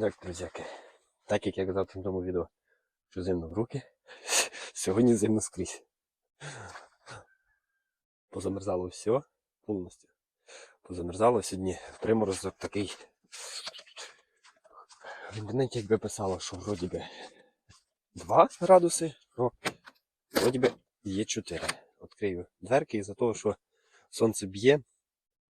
Так, друзяки, так як я казав в тому відео, що зимно в руки, сьогодні зимно скрізь. Позамерзало все повністю. Позамерзало сьогодні приморозок такий. В інтернеті якби писало, що вроді би 2 градуси, ну вроді би є 4. Відкрию дверки із-за того, що сонце б'є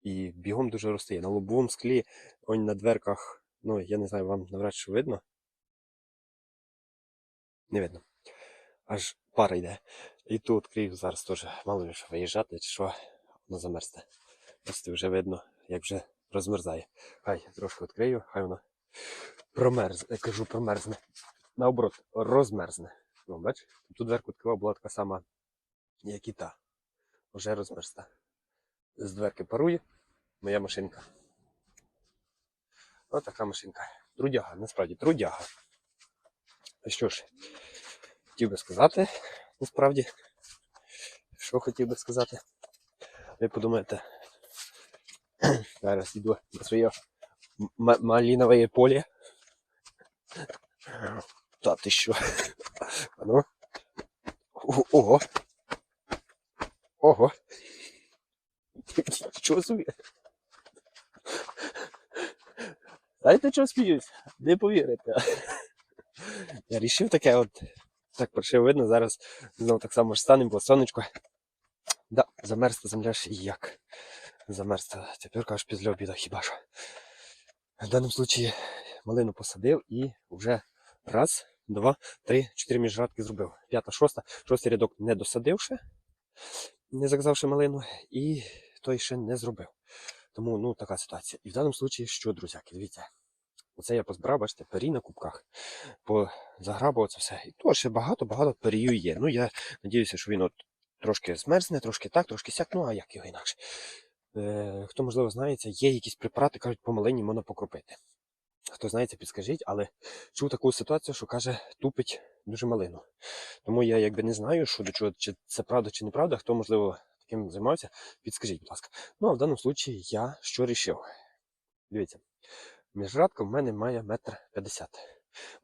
і бігом дуже розтає. На лобовому склі, он на дверках, ну я не знаю, вам навряд чи видно. Не видно. Аж пара йде. І тут крив зараз теж мало що виїжджати, чи що воно замерзне. Бачите, вже видно, як вже розмерзає. Хай трошки відкрию, хай воно промерзне. Я кажу, промерзне. Наоборот, розмерзне. Ну, бач, тут дверку відкривав була така сама, як і та. Вже розмерзла. З дверки парує моя машинка. Ось така машинка. Трудяга, насправді трудяга. А що ж, хотів би сказати, насправді, що хотів би сказати. Ви подумаєте, зараз йду на своє м- м- поле. Та ти що? А ну. Ого! Ого. Чого собі? Знаєте, чого сміюсь? Не повірите. Я рішив таке от. Так паршиво видно, зараз знову так само ж станемо, бо сонечко. Да, замерзла земля ж як. Замерзла. Тепер аж після обіду хіба що. В даному случаї малину посадив і вже раз, два, три, чотири міжрадки зробив. П'ята, шоста, шостий рядок не досадивши, не заказавши малину, і той ще не зробив. Тому ну така ситуація. І в даному случаї, що, друзяки, дивіться. Оце я позбирав, бачите, пері на кубках, позаграбував це все. І то ще багато-багато перію є. Ну, я надіюся, що він от трошки змерзне, трошки так, трошки сяк, ну а як його інакше. Е, хто, можливо, знається, є якісь препарати, кажуть, по малині можна покропити. Хто знається, підскажіть, але чув таку ситуацію, що каже, тупить дуже малину. Тому я якби не знаю, що до чого, чи це правда, чи неправда. Хто, можливо, таким займався, підскажіть, будь ласка. Ну, а в даному случаї я що рішив? Дивіться, міжрадка в мене має метр п'ятдесят.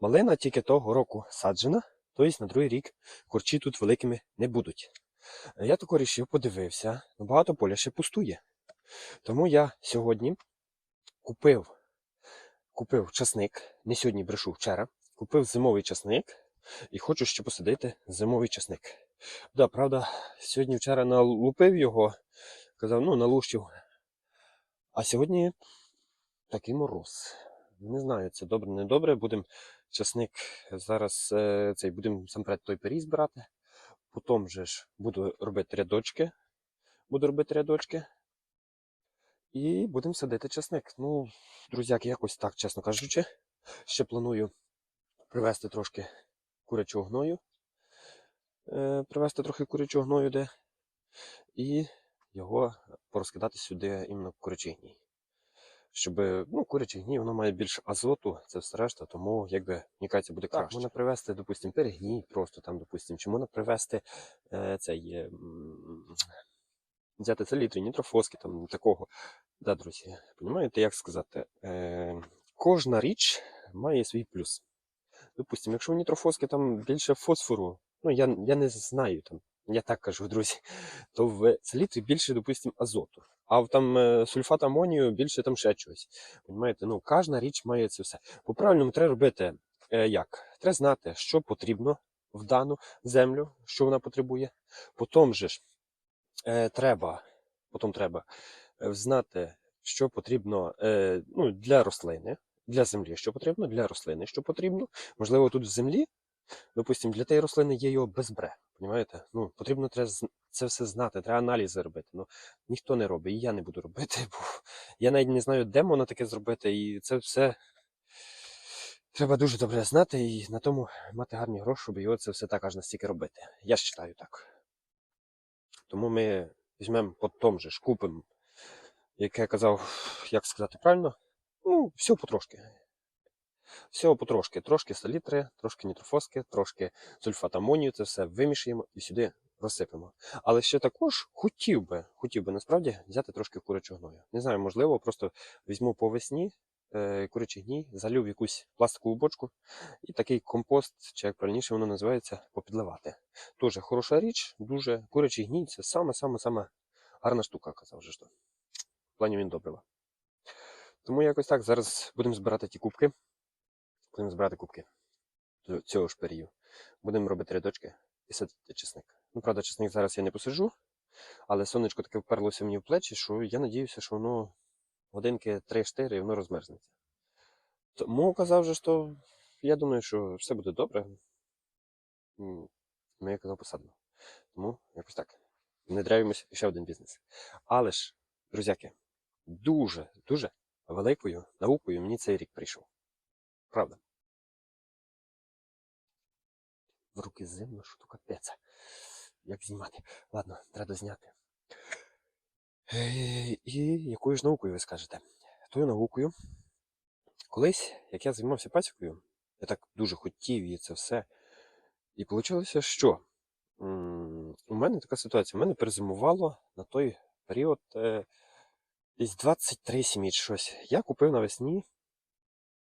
Малина тільки того року саджена, тобто на другий рік корчі тут великими не будуть. Я тако рішив, подивився, ну, багато поля ще пустує. Тому я сьогодні купив, купив часник, не сьогодні брешу, вчора, купив зимовий часник і хочу ще посадити зимовий часник. Да, правда, сьогодні вчора налупив його, казав, ну, налущив. А сьогодні такий мороз. Не знаю, це добре, не добре. Будемо часник зараз е, цей будемо сам той пиріг збирати. Потім же ж буду робити рядочки. Буду робити рядочки. І будемо садити часник. Ну, друзяки, якось так, чесно кажучи. Ще планую привезти трошки курячого гною. Е, привезти трохи курячого гною де. І його порозкидати сюди іменно курячий гній. Щоб ну, курячий гній, воно має більше азоту, це все решта, тому якби кажеться, буде Так, краще. Можна привезти, допустимо, перегній, просто там, допустимо, чи можна привезти е, цей е, взяти селітру, нітрофоски, там такого. Да, друзі, розумієте, як сказати? Е, кожна річ має свій плюс. Допустимо, якщо в нітрофоски там більше фосфору, ну я, я не знаю там. Я так кажу, друзі, то в селітрі більше, допустимо, азоту. А в там е, сульфат амонію більше там ще чогось. Понімаєте? Ну, кожна річ має це все. По правильному треба робити е, як? Треба знати, що потрібно в дану землю, що вона потребує. Потім же ж треба, потім треба знати, що потрібно ну, для рослини, для землі, що потрібно, для рослини, що потрібно. Можливо, тут в землі, допустимо, для тієї рослини є його безбре. Понімаєте? Ну, потрібно треба це все знати, треба аналізи робити. Ну, ніхто не робить, і я не буду робити, бо я навіть не знаю, де можна таке зробити, і це все треба дуже добре знати і на тому мати гарні гроші, щоб його це все так аж настільки робити. Я ж вважаю так. Тому ми візьмемо по тому же ж, купимо, як казав, як сказати правильно, ну, все потрошки. Всього потрошки. Трошки салітри, трошки нітрофоски, трошки сульфат амонію, це все вимішуємо і сюди розсипемо. Але ще також хотів би, хотів би насправді взяти трошки курячого гною. Не знаю, можливо, просто візьму по весні е, курячий гній, залив в якусь пластикову бочку і такий компост, чи як правильніше воно називається, попідливати. Дуже хороша річ, дуже курячий гній це саме-саме-саме гарна штука, казав же що. В плані він добрива. Тому якось так. Зараз будемо збирати ті кубки. Будемо збирати кубки до цього ж перію. Будемо робити рядочки і садити чесник. Ну, правда, чесник зараз я не посаджу, але сонечко таке вперлося мені в плечі, що я надіюся, що воно годинки 3-4 і воно розмерзнеться. Тому казав же, що я думаю, що все буде добре. Ми, як казав, посадимо. Тому якось так. Внедряємось ще один бізнес. Але ж, друзяки, дуже, дуже великою наукою мені цей рік прийшов. Правда. В руки зимно, що то капець. Як знімати? Ладно, треба зняти. Е, І якою ж наукою ви скажете? Тою наукою. Колись, як я займався пасікою, я так дуже хотів її це все. І вийшло, що у мене така ситуація. У мене перезимувало на той період е, десь 23 сім'ї чи щось. Я купив навесні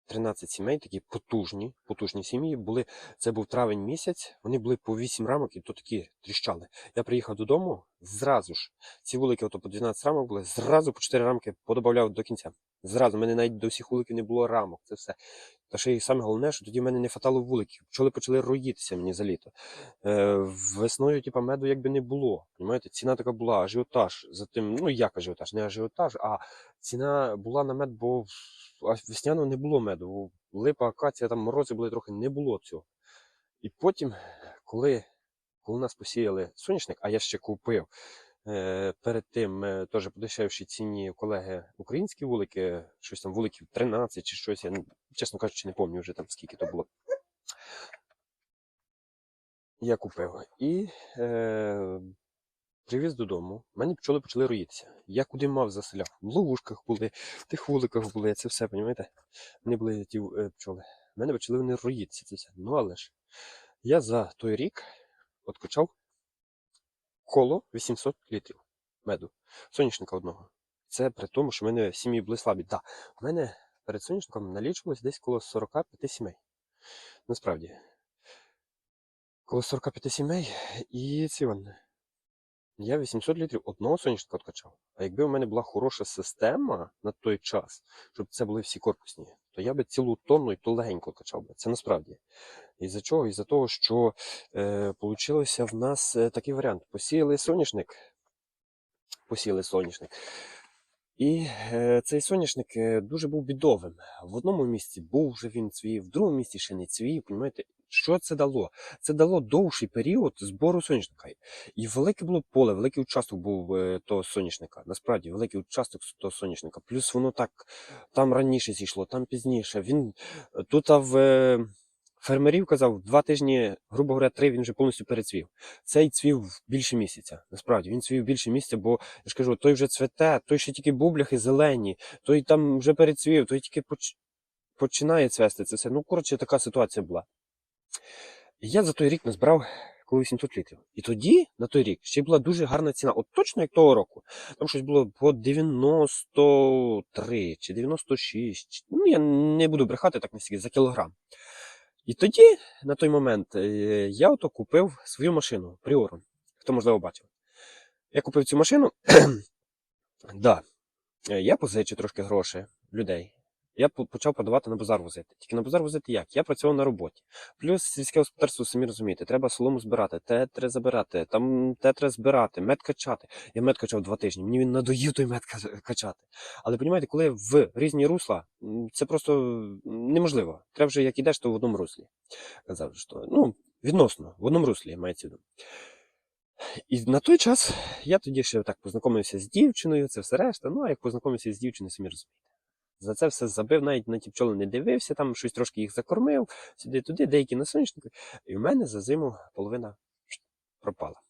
13 сімей, такі потужні, потужні сім'ї. Були, це був травень місяць, вони були по 8 рамок і то такі тріщали. Я приїхав додому, зразу ж, ці вулики ото по 12 рамок були, зразу по 4 рамки подобавляв до кінця. Зразу, мене навіть до всіх вуликів не було рамок, це все. Та ще й саме головне, що тоді в мене не хватало вуликів. Пчоли почали роїтися мені за літо. Е, весною, типа, меду якби не було. Понимаєте? Ціна така була, ажіотаж. За тим, ну як ажіотаж, не ажіотаж, а ціна була на мед, бо в- а весняного не було меду. Липа, акація, там морози були трохи, не було цього. І потім, коли, коли нас посіяли соняшник, а я ще купив перед тим е, теж по дешевшій ціні колеги українські вулики, щось там вуликів 13 чи щось, я чесно кажучи, не пам'ятаю вже там скільки то було. Я купив і е, привіз додому. У мене пчоли почали роїтися. Я куди мав заселяв. В ловушках були, в тих вуликах були, це все, розумієте? Вони були ті е, пчоли. У мене почали вони роїтися, це все. Ну але ж я за той рік откачав коло 800 літрів меду. Соняшника одного. Це при тому, що в мене сім'ї були слабі. Так, у мене перед соняшником налічувалось десь коло 45 сімей. Насправді. Коло 45 сімей і ці вони. Я 800 літрів одного сонячника откачав. А якби у мене була хороша система на той час, щоб це були всі корпусні, то я би цілу тонну і то легенько качав би. Це насправді. Із-за чого? Із-за того, що е, в нас е, такий варіант. Посіяли соняшник. Посіяли соняшник. І е, цей соняшник е, дуже був бідовим. В одному місці був вже він цвів, в другому місці ще не цвів. Понімаєте? Що це дало? Це дало довший період збору соняшника. І велике було поле, великий участок був е, того соняшника. Насправді, великий участок того соняшника. Плюс воно так там раніше зійшло, там пізніше. Він тут в фермерів казав, два тижні, грубо говоря, три він вже повністю перецвів. Цей цвів більше місяця. Насправді він цвів більше місяця, бо я ж кажу, той вже цвете, той ще тільки бубляхи зелені, той там вже перецвів, той тільки поч... починає цвести це все. Ну, коротше, така ситуація була. Я за той рік назбирав коло 800 літрів. І тоді, на той рік, ще була дуже гарна ціна. От точно як того року. Там щось було по 93 чи 96. Ну, я не буду брехати так настільки за кілограм. І тоді, на той момент, е, я ото купив свою машину Пріору. Хто можливо бачив. Я купив цю машину. да. Е, Я позичив трошки грошей людей. Я почав продавати на базар возити. Тільки на базар возити як? Я працював на роботі. Плюс сільське господарство, самі розумієте, треба солому збирати, те забирати, там те збирати, мед качати. Я мед качав два тижні. Мені він надоїв той мед качати. Але розумієте, коли в різні русла, це просто неможливо. Треба вже як ідеш, то в одному руслі. Казав, що ну, відносно, в одному руслі мається. І на той час я тоді ще так познайомився з дівчиною, це все решта. Ну, а як познайомився з дівчиною, самі розумієте. За це все забив, навіть на ті пчоли не дивився, там щось трошки їх закормив, сюди-туди, деякі на сонячнику. І в мене за зиму половина пропала.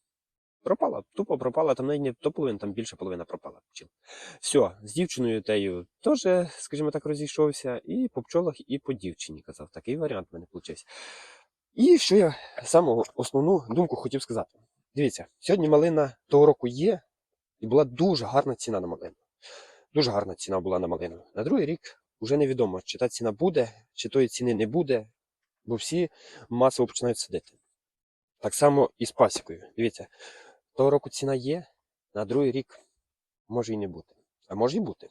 Пропала, тупо пропала, там навіть не то половина, там більше половина пропала пчіл. Все, з дівчиною тею теж, скажімо так, розійшовся, і по пчолах, і по дівчині казав. Такий варіант в мене вийшов. І що я саму основну думку хотів сказати. Дивіться, сьогодні малина того року є, і була дуже гарна ціна на малину. Дуже гарна ціна була на малину. На другий рік вже невідомо, чи та ціна буде, чи тої ціни не буде, бо всі масово починають садити. Так само і з пасікою. Дивіться, того року ціна є, на другий рік може і не бути. А може і бути.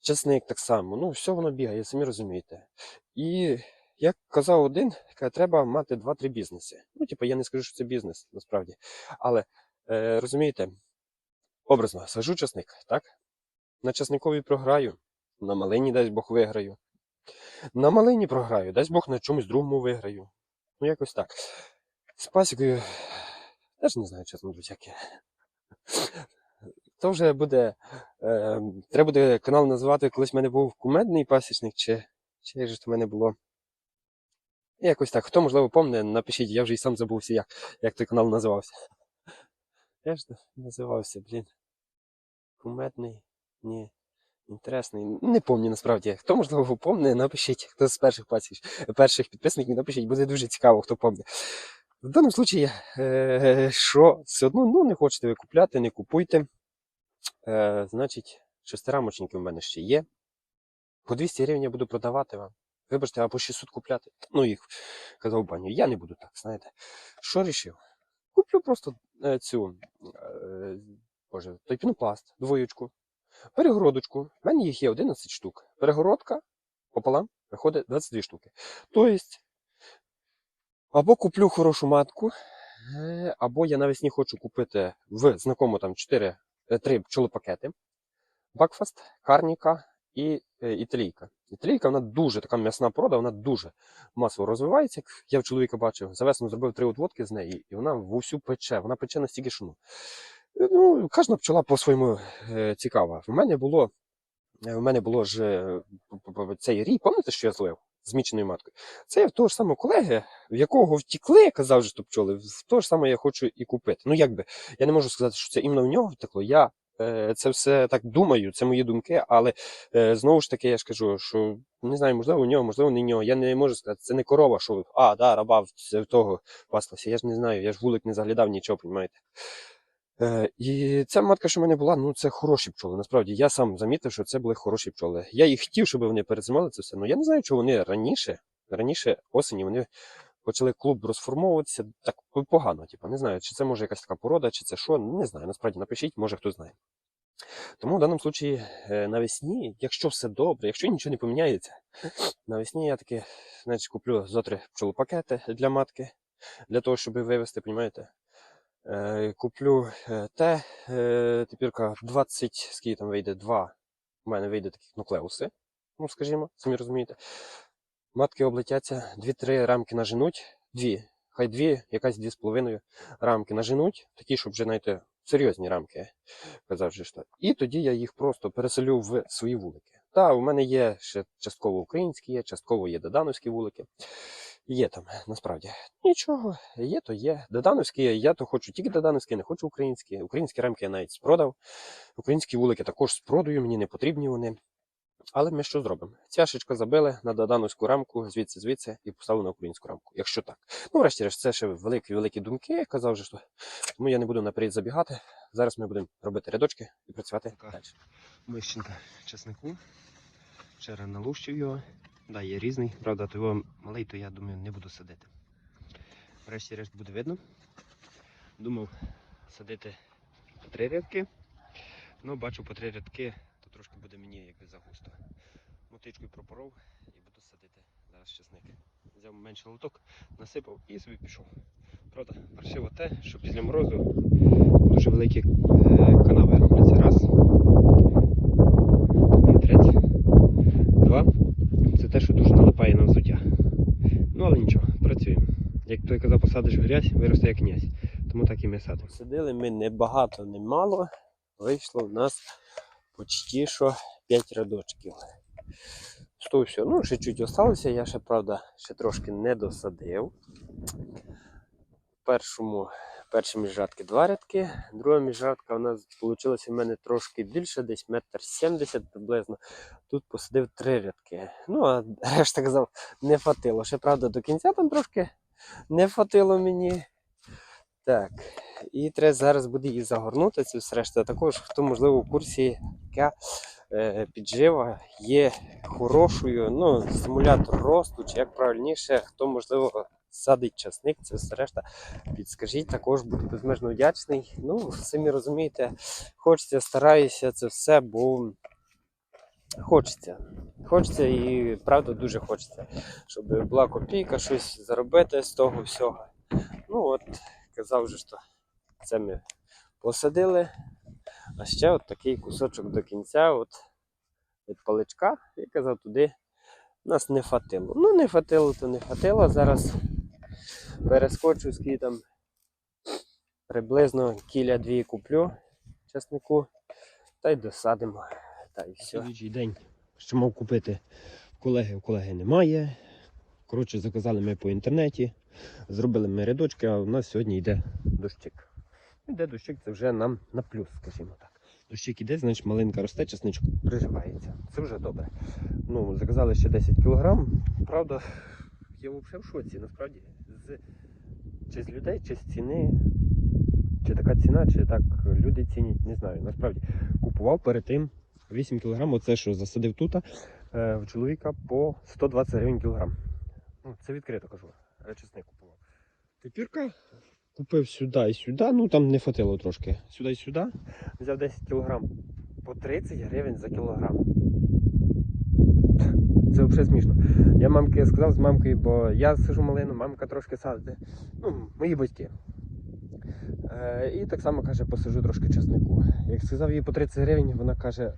Чесник так само, ну все воно бігає, самі розумієте. І як казав один, треба мати 2-3 бізнеси. Ну, типу, я не скажу, що це бізнес, насправді. Але е, розумієте, образно, сажу часник, так? На часникові програю, на малині, дасть Бог, виграю. На малині програю, дасть Бог на чомусь другому виграю. Ну, якось так. З пасікою теж не знаю, чесно, друзяки. То вже буде. Е, треба буде канал називати, колись в мене був кумедний пасічник, чи, чи як же в мене було. Якось так. Хто, можливо, помне, напишіть, я вже і сам забувся, як, як той канал називався. Я ж називався, блін. Кумедний? Ні. Інтересний. Не пам'ятаю насправді. Хто, можливо, помне, напишіть. Хто з перших пасіч, перших підписників, напишіть, буде дуже цікаво, хто помне. В даному випадку, е, що все одно ну, не хочете ви купляти, не купуйте. Е, значить, шестирамочники в мене ще є. По 200 гривень я буду продавати вам. Вибачте, а по 600 купляти. Ну, їх казав баню. Я не буду так, знаєте. Що рішив? Куплю просто е, цю е, боже, той пінопласт, двоєчку, перегородочку. У мене їх є 11 штук. Перегородка пополам виходить 22 штуки. Тобто, або куплю хорошу матку, е, або я навесні хочу купити в знакому там 4, 3 пчолопакети. Бакфаст, Карніка і е, італійка. Італійка вона дуже така м'ясна порода, вона дуже масово розвивається. Як я в чоловіка бачив, за весну зробив три отводки з неї, і вона вусю пече. Вона пече настільки шину. Ну, кожна пчола по-своєму е, цікава. В мене було, е, в мене було ж е, цей рій, пам'ятаєте, що я злив? З міченою маткою. Це я в того ж самого колеги, в якого втікли, я казав що пчоли, в того ж саме я хочу і купити. Ну, якби, я не можу сказати, що це іменно в нього втекло. Я це все так думаю, це мої думки, але знову ж таки, я ж кажу, що не знаю, можливо, у нього, можливо, не нього. Я не можу сказати, це не корова, що а, да, раба в того паслася. Я ж не знаю, я ж вулик не заглядав нічого, понімаєте. Е, і ця матка, що в мене була, ну це хороші пчоли. Насправді я сам замітив, що це були хороші пчоли. Я їх хотів, щоб вони перезимали це все. Ну я не знаю, чого вони раніше, раніше осені вони почали клуб розформовуватися так погано. Типу, не знаю, чи це може якась така порода, чи це що. Не знаю. Насправді напишіть, може хто знає. Тому в даному випадку навесні, якщо все добре, якщо нічого не поміняється, навесні я таки значить, куплю зотри пчолопакети для матки, для того, щоб вивезти, розумієте? Е, куплю е, те, е, тепер 20, скільки там вийде, 2, у мене вийде таких нуклеуси, ну скажімо, самі розумієте. Матки облетяться, 2-3 рамки наженуть, дві, хай дві, якась дві з половиною рамки наженуть, такі, щоб вже, знаєте, серйозні рамки, казав же що. І тоді я їх просто переселю в свої вулики. Та, у мене є ще частково українські, є, частково є додановські вулики. Є там, насправді. Нічого, є, то є. Додановські, я то хочу тільки додановські, не хочу українські. Українські рамки я навіть спродав. Українські вулики також спродаю, мені не потрібні вони. Але ми що зробимо? Цяшечко забили на додановську рамку, звідси звідси і поставили на українську рамку. Якщо так. Ну, врешті-решт, це ще великі великі думки, я казав що тому я не буду наперед забігати. Зараз ми будемо робити рядочки і працювати далі. Мищенка чеснику. Вчора налущив його. Да, є різний, правда, то його малий, то я думаю, не буду садити. Врешті-решт буде видно. Думав садити по три рядки. Ну, бачу по три рядки, то трошки буде мені якби загусто. Мотичкою пропоров і буду садити зараз чесник. Взяв менший лоток, насипав і собі пішов. Правда, паршиво те, що після морозу дуже великі е, канави робляться. Раз. Вітрець. Два. Це те, що дуже налипає на взуття. Ну, але нічого, працюємо. Як в грязь, виросте як князь. Тому так і ми садимо. Садили ми не багато, не мало. Вийшло в нас почти що 5 рядочків. Що ну, ще чуть осталося, я ще, правда, ще трошки не досадив. Першому, першій міжрядки два рядки, друга міжрядка у нас вийшла в мене трошки більше, десь метр сімдесят приблизно. Тут посадив три рядки. Ну, а решта казав, не фатило. Ще правда до кінця там трошки не фатило мені. Так, І треба зараз буде її загорнути. Це все решта. Також, хто можливо в курсі, яка е, піджива є хорошою, ну, стимулятор росту, чи як правильніше, хто можливо садить часник, це все решта. Підскажіть, також буду безмежно вдячний. Ну, самі розумієте, хочеться, стараюся це все, бо хочеться. Хочеться і правда дуже хочеться, щоб була копійка, щось заробити з того всього. Ну от, казав же, що це ми посадили. А ще от такий кусочок до кінця, от від паличка, я казав, туди нас не хватило. Ну, не хватило, то не хватило. Зараз перескочу, скільки там приблизно кіля дві куплю часнику, та й досадимо. Та й все. Слідуючий день, що мав купити в колеги, в колеги немає. Коротше, заказали ми по інтернеті, зробили ми рядочки, а у нас сьогодні йде дощик. Йде дощик, це вже нам на плюс, скажімо так. Дощик іде, значить малинка росте, часничок приживається. Це вже добре. Ну, заказали ще 10 кг. Правда, я взагалі в шоці, насправді. З, чи з людей, чи з ціни. Чи така ціна, чи так люди цінять, не знаю. Насправді купував перед тим 8 кг, оце що засадив тут, е, в чоловіка по 120 гривень кілограм. Ну, це відкрито кажу. Речисник купував. Тепірка купив сюди і сюди, ну там не хватило трошки. Сюди і сюди. Взяв 10 кг по 30 гривень за кілограм. Це взагалі смішно. Я мамки сказав з мамкою, бо я сижу малину, мамка трошки садить. Ну, мої батьки. Е, і так само каже, посажу трошки часнику. Як сказав їй по 30 гривень, вона каже: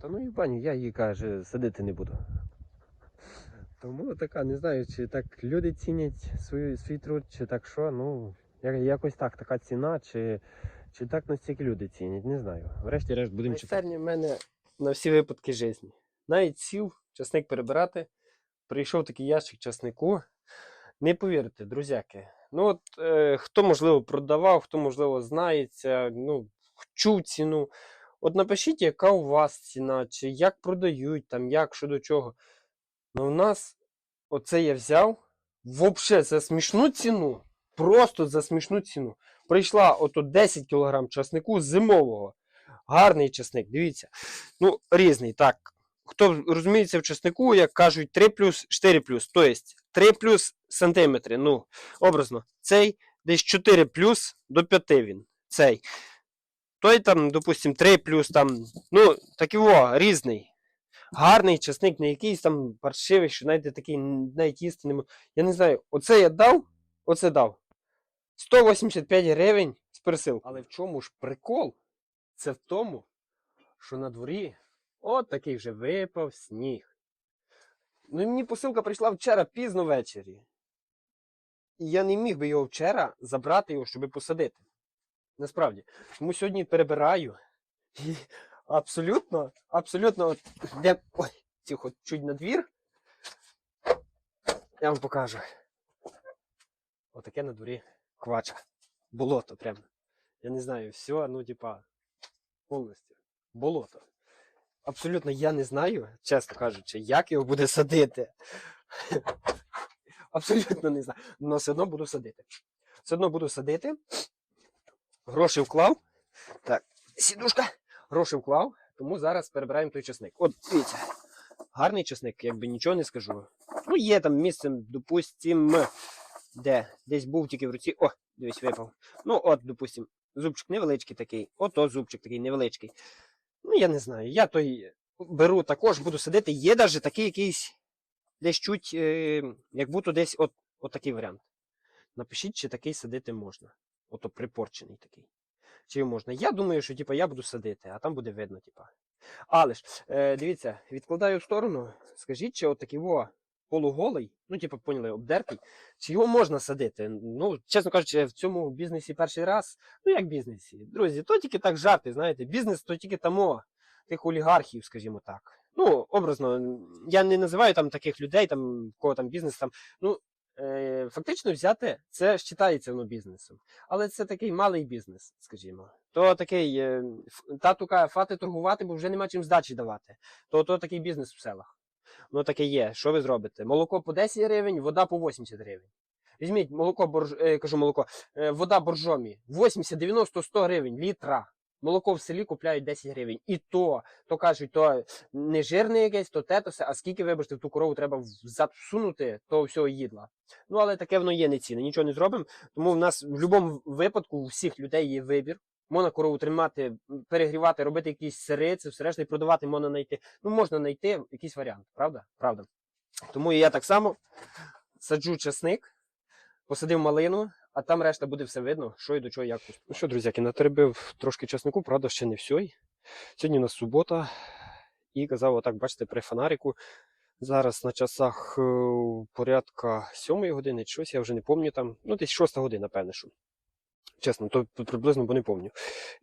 та ну і баню, я її каже, садити не буду. Тому така, не знаю, чи так люди цінять свою, свій труд, чи так що, ну, якось так, така ціна, чи, чи так настільки люди цінять, не знаю. Врешті-решт будемо читати. в мене на всі випадки житті. Навіть сів часник перебирати, прийшов такий ящик часнику. Не повірите, друзяки. Ну от е, хто, можливо, продавав, хто, можливо, знається, ну, чув ціну. От напишіть, яка у вас ціна, чи як продають, там, як, що до чого. Ну, у нас оце я взяв взагалі за смішну ціну. Просто за смішну ціну. Прийшла ото 10 кг часнику зимового. Гарний часник, дивіться. Ну, різний, так. Хто розуміється в часнику, як кажуть, 3 плюс, 4 плюс. Тобто 3 плюс сантиметри. Ну, образно, цей десь 4 плюс до 5 він. Цей. Той там, допустим, 3 плюс там. Ну, так його, різний. Гарний часник, не якийсь там паршивий, що навіть такий навіть їсти. Я не знаю, оце я дав, оце дав. 185 гривень з пересилкою. Але в чому ж прикол? Це в тому, що на дворі от такий вже випав сніг. Ну і мені посилка прийшла вчора пізно ввечері. І я не міг би його вчора забрати його, щоб посадити. Насправді. Тому сьогодні перебираю. І абсолютно, абсолютно, от, де. Ой, тихо, чуть на двір. Я вам покажу. Отаке на дворі квача. Болото прям. Я не знаю, все, ну, типа, повністю. Болото. Абсолютно я не знаю, чесно кажучи, як його буде садити. Абсолютно не знаю. Але все одно буду садити. Все одно буду садити. Гроші вклав. Так, сідушка. Гроші вклав, тому зараз перебираємо той часник. От, дивіться. Гарний часник, якби нічого не скажу. Ну, є там місцем, допустим, де десь був тільки в руці. О, дивись, випав. Ну, от, допустим, зубчик невеличкий такий. Ото зубчик такий невеличкий. Ну, я не знаю. Я той беру також, буду садити. Є навіть такий якийсь десь чуть, е, як будто десь от, от такий варіант. Напишіть, чи такий садити можна. Ото припорчений такий. Чи можна? Я думаю, що типа, я буду садити, а там буде видно, типа. Але ж, е, дивіться, відкладаю в сторону. Скажіть, чи от такий во полуголий, ну, типу, поняли, обдертий, чи його можна садити? Ну, чесно кажучи, в цьому бізнесі перший раз. Ну, як бізнесі? Друзі, то тільки так жарти, знаєте, бізнес то тільки тамо, тих олігархів, скажімо так. Ну, образно, я не називаю там таких людей, там, в кого там бізнес там. Ну, фактично взяти, це вважається воно бізнесом. Але це такий малий бізнес, скажімо. То такий, е, тату каже, фати торгувати, бо вже нема чим здачі давати. То, то такий бізнес в селах. Ну таке є. Що ви зробите? Молоко по 10 гривень, вода по 80 гривень. Візьміть молоко, борж... е, кажу молоко, е, вода боржомі 80, 90, 100 гривень літра. Молоко в селі купляють 10 гривень. І то, то кажуть, то не жирне якесь, то те, все. А скільки, вибачте, в ту корову треба взад всунути, то всього їдла. Ну, але таке воно є не цінне, нічого не зробимо. Тому в нас в будь-якому випадку у всіх людей є вибір. Можна корову тримати, перегрівати, робити якісь сири, це все і продавати можна знайти. Ну, можна знайти якийсь варіант, правда? Правда. Тому я так само саджу часник, посадив малину, а там решта буде все видно, що і до чого як. Ну що, друзяки, натеребив трошки часнику, правда, ще не все. Сьогодні у нас субота, і казав, отак, бачите, при фонарику. Зараз на часах е, порядка сьомої години, чи щось, я вже не пам'ятаю там. Ну, десь шоста година, певне, що. Чесно, то приблизно, бо не пам'ятаю.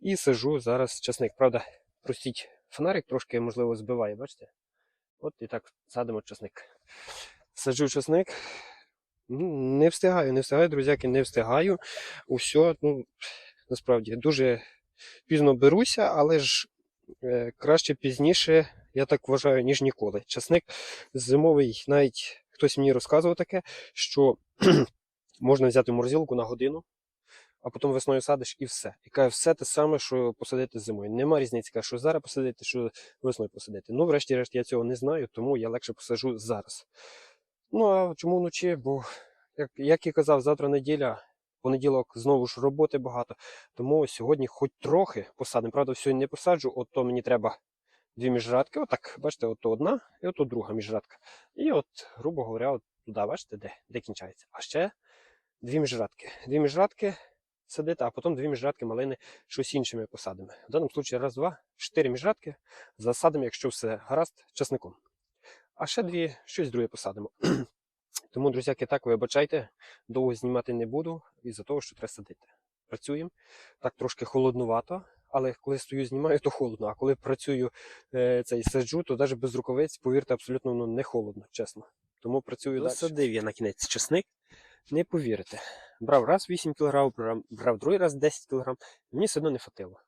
І сижу зараз часник. Правда, простіть, фонарик трошки, можливо, збиває, бачите? От і так садимо часник. Саджу часник. Ну, не встигаю, не встигаю, друзяки, не встигаю. Усе, ну, насправді, дуже пізно беруся, але ж е, краще пізніше, я так вважаю, ніж ніколи. Часник зимовий, навіть хтось мені розказував таке, що можна взяти морозилку на годину, а потім весною садиш і все. І каже, все те саме, що посадити зимою. Нема різниці, каже, що зараз посадити, що весною посадити. Ну, врешті-решт, я цього не знаю, тому я легше посаджу зараз. Ну, а чому вночі? Бо, як, як і казав, завтра неділя, понеділок знову ж роботи багато. Тому сьогодні хоч трохи посадимо. Правда, сьогодні не посаджу, от то мені треба дві міжрадки. Отак, бачите, от то одна і от то друга міжрадка. І от, грубо говоря, от туди, бачите, де, де кінчається. А ще дві міжрадки. Дві міжрадки садити, а потім дві міжрадки малини щось іншими посадимо. В даному випадку раз, два, чотири міжрадки засадимо, якщо все гаразд, часником. А ще дві щось друге посадимо. Тому, друзяки, так вибачайте, довго знімати не буду із-за того, що треба садити. Працюємо. Так трошки холоднувато, але коли стою, знімаю, то холодно. А коли працюю е, цей саджу, то навіть без рукавиць, повірте, абсолютно воно не холодно, чесно. Тому працюю далі. Садив я на кінець часник. Не повірите. Брав раз 8 кг, брав, брав другий раз 10 кг. Мені все одно не хватило.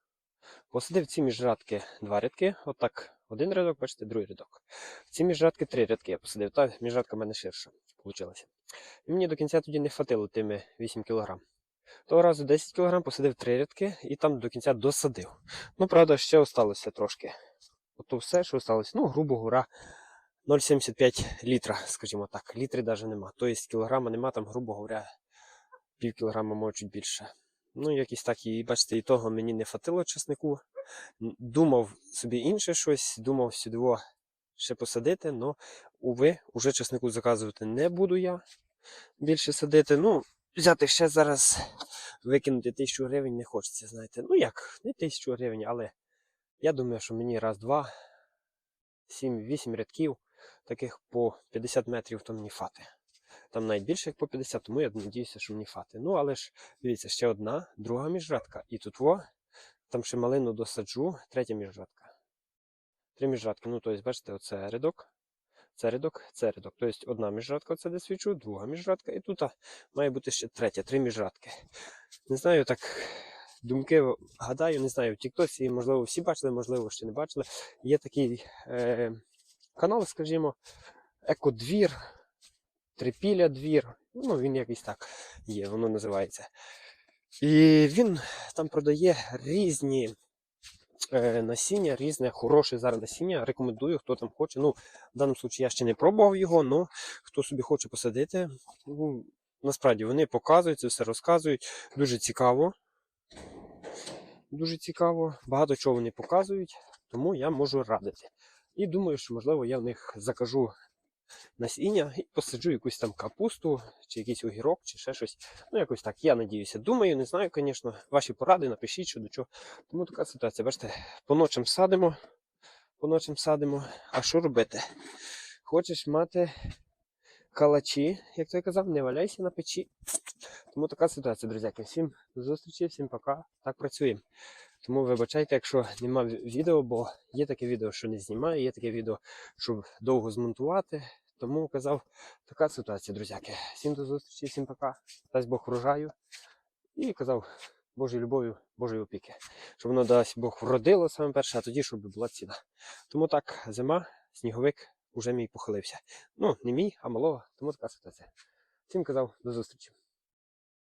Посадив ці міжрадки два рядки, отак. Один рядок, бачите, другий рядок. Ці міжрадки три рядки я посадив. Та міжрадка в мене ширша вийшла. І мені до кінця тоді не хватило тими 8 кг. Того разу 10 кг посадив три рядки і там до кінця досадив. Ну, правда, ще осталося трошки. Ото все, що осталося, ну, грубо говоря, 0,75 літра, скажімо так. Літри навіть нема. Тобто кілограма нема, там, грубо говоря, пів кілограма, може більше. Ну, якісь так, і бачите, і того мені не хватило чеснику. Думав собі інше щось, думав сюди ще посадити, але, уви, уже чеснику заказувати не буду я більше садити. Ну, взяти ще зараз, викинути тисячу гривень не хочеться, знаєте. Ну як, не тисячу гривень, але я думаю, що мені раз, два, сім, вісім рядків, таких по 50 метрів, то мені фати. Там навіть більше як по 50, тому я надіюся, що мені фати. Ну, але ж, дивіться, ще одна, друга міжрадка. І тут во, там ще малину досаджу, третя міжрадка. Три міжрадки. Ну, тобто, бачите, оце рядок, це рядок, це рядок. Тобто одна міжрадка, це де свічу, друга міжрадка, і тут має бути ще третя, три міжрадки. Не знаю, так думки гадаю, не знаю, в Тіктосі, можливо, всі бачили, можливо, ще не бачили. Є такий е, канал, скажімо, Екодвір, Трипілля двір. Ну, він якийсь так є, воно називається. І він там продає різні е, насіння, різне хороше зараз насіння. Рекомендую, хто там хоче. Ну, в даному випадку я ще не пробував його, але хто собі хоче посадити, ну, насправді вони показують, це все розказують. Дуже цікаво. Дуже цікаво. Багато чого вони показують, тому я можу радити. І думаю, що можливо я в них закажу насіння і посаджу якусь там капусту, чи якийсь огірок, чи ще щось. Ну, якось так, я надіюся. Думаю, не знаю, звісно. Ваші поради, напишіть, що до чого. Тому така ситуація. Бачите, по ночам садимо, по ночам садимо. А що робити? Хочеш мати калачі, як той казав, не валяйся на печі. Тому така ситуація, друзяки. Всім до зустрічі, всім пока. Так працюємо. Тому вибачайте, якщо нема відео, бо є таке відео, що не знімаю, є таке відео, щоб довго змонтувати. Тому казав, така ситуація, друзяки. Всім до зустрічі, всім пока. Дасть Бог врожаю. І казав Божою любов'ю, Божої опіки. Щоб воно дасть Бог вродило саме перше, а тоді, щоб була ціна. Тому так, зима, сніговик уже мій похилився. Ну, не мій, а малого, тому така ситуація. Всім казав, до зустрічі.